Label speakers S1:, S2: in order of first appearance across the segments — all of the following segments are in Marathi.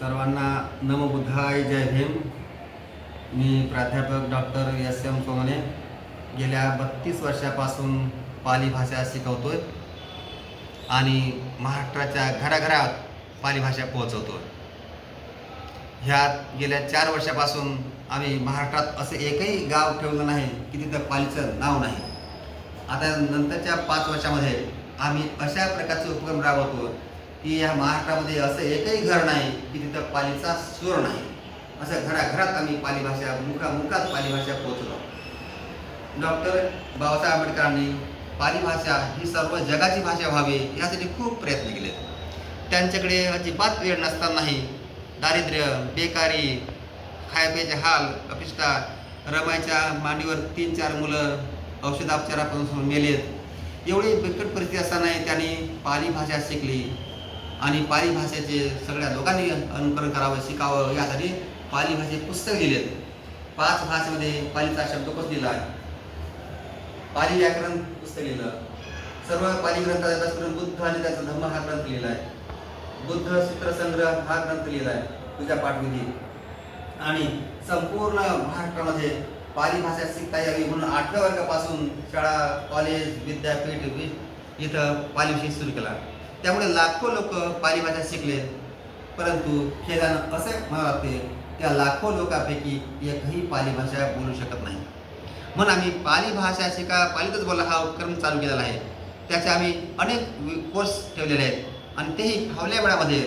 S1: सर्वांना नमबुद्धाय जय भीम. मी प्राध्यापक डॉक्टर एस एम सोमने गेल्या बत्तीस वर्षापासून पाली भाषा आहे आणि महाराष्ट्राच्या घराघरात पाली भाषा पोहोचवतो ह्यात गेल्या चार वर्षापासून आम्ही महाराष्ट्रात असं एकही गाव ठेवलं नाही की तिथं पालीचं नाव नाही. आता नंतरच्या पाच वर्षामध्ये आम्ही अशा प्रकारचे उपक्रम राबवतो की या महाराष्ट्रामध्ये असं एकही घर नाही की तिथं पालीचा स्वर नाही. असं घराघरात आम्ही पाली भाषा मुखामुखात पाली भाषा पोहोचलो. डॉक्टर बाबासाहेब आंबेडकरांनी पाली भाषा ही सर्व जगाची भाषा व्हावी यासाठी खूप प्रयत्न केले. त्यांच्याकडे अजिबात वेळ नसतानाही दारिद्र्य बेकारी खायप्याचे हाल अपिष्टा रमायच्या मांडीवर तीन चार मुलं औषधोपचारापासून मेलेत. एवढी बिकट परिस्थिती असतानाही त्यांनी पाली भाषा शिकली. आणि पाली भाषेचे सगळ्या लोकांनी अनुकरण करावं शिकावं यासाठी पाली भाषे पुस्तक लिहिलेत. पाच भाषेमध्ये पालीचा शब्दकोश दिला आहे? पाली व्याकरण पुस्तक लिहिलं. सर्व पाली ग्रंथाचा अभ्यास करून बुद्ध आणि त्याचा धम्म हा ग्रंथ लिहिला आहे. बुद्ध सूत्रसंग्रह हा ग्रंथ लिहिला आहे पूजा पाठविधी. आणि संपूर्ण महाराष्ट्रामध्ये पाली भाषा शिकता यावी म्हणून आठव्या वर्गापासून शाळा कॉलेज विद्यापीठ इथं पाली विषय सुरू केला. त्यामुळे लाखो लोक पाली भाषा शिकले. परंतु खेदानं असे मला लागते त्या लाखो लोकांपैकी एकही पाली भाषा बोलू शकत नाही. म्हणून आम्ही पाली भाषा शिका पालीतच बोला हा उपक्रम चालू केलेला आहे. त्याचे आम्ही अनेक कोर्स ठेवलेले आहेत. आणि तेही फावल्या वेळामध्ये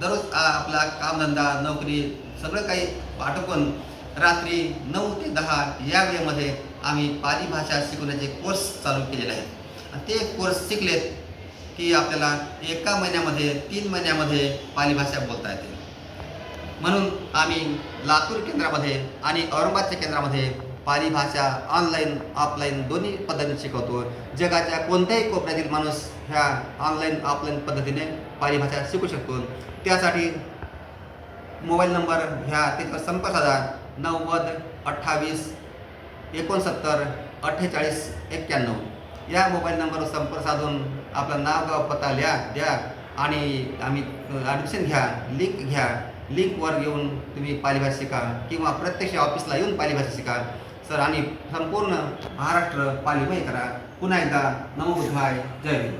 S1: दररोज आपला कामधंदा नोकरी सगळं काही आटोपून रात्री नऊ ते दहा या वेळेमध्ये आम्ही पाली भाषा शिकवण्याचे कोर्स चालू केलेले आहेत. आणि ते कोर्स शिकलेत की आपल्याला एका महिन्यामध्ये तीन महिन्यामध्ये पाली भाषा बोलता येते. म्हणून आम्ही लातूर केंद्रामध्ये आणि औरंगाबादच्या केंद्रामध्ये पाली भाषा ऑनलाईन ऑफलाईन दोन्ही पद्धतीने शिकवतो. जगाच्या कोणत्याही कोपऱ्यातील माणूस ह्या ऑनलाईन ऑफलाईन पद्धतीने पाली भाषा शिकू शकतो. त्यासाठी मोबाईल नंबर ह्या त्याच्यावर संपर्क साधा. नव्वद अठ्ठावीस एकोणसत्तर अठ्ठेचाळीस एक्क्याण्णव. या मोबाईल नंबरवर संपर्क साधून आपलं नाव गाव पत्ता लिहा द्या आणि आम्ही ॲडमिशन घ्या लिंक घ्या. लिंकवर येऊन तुम्ही पालीभाषा शिका किंवा प्रत्यक्ष ऑफिसला येऊन पालीभाषा शिका. सर आणि संपूर्ण महाराष्ट्र पालीमय करा. पुन्हा एकदा नमो बुद्धाय. जय हिंद.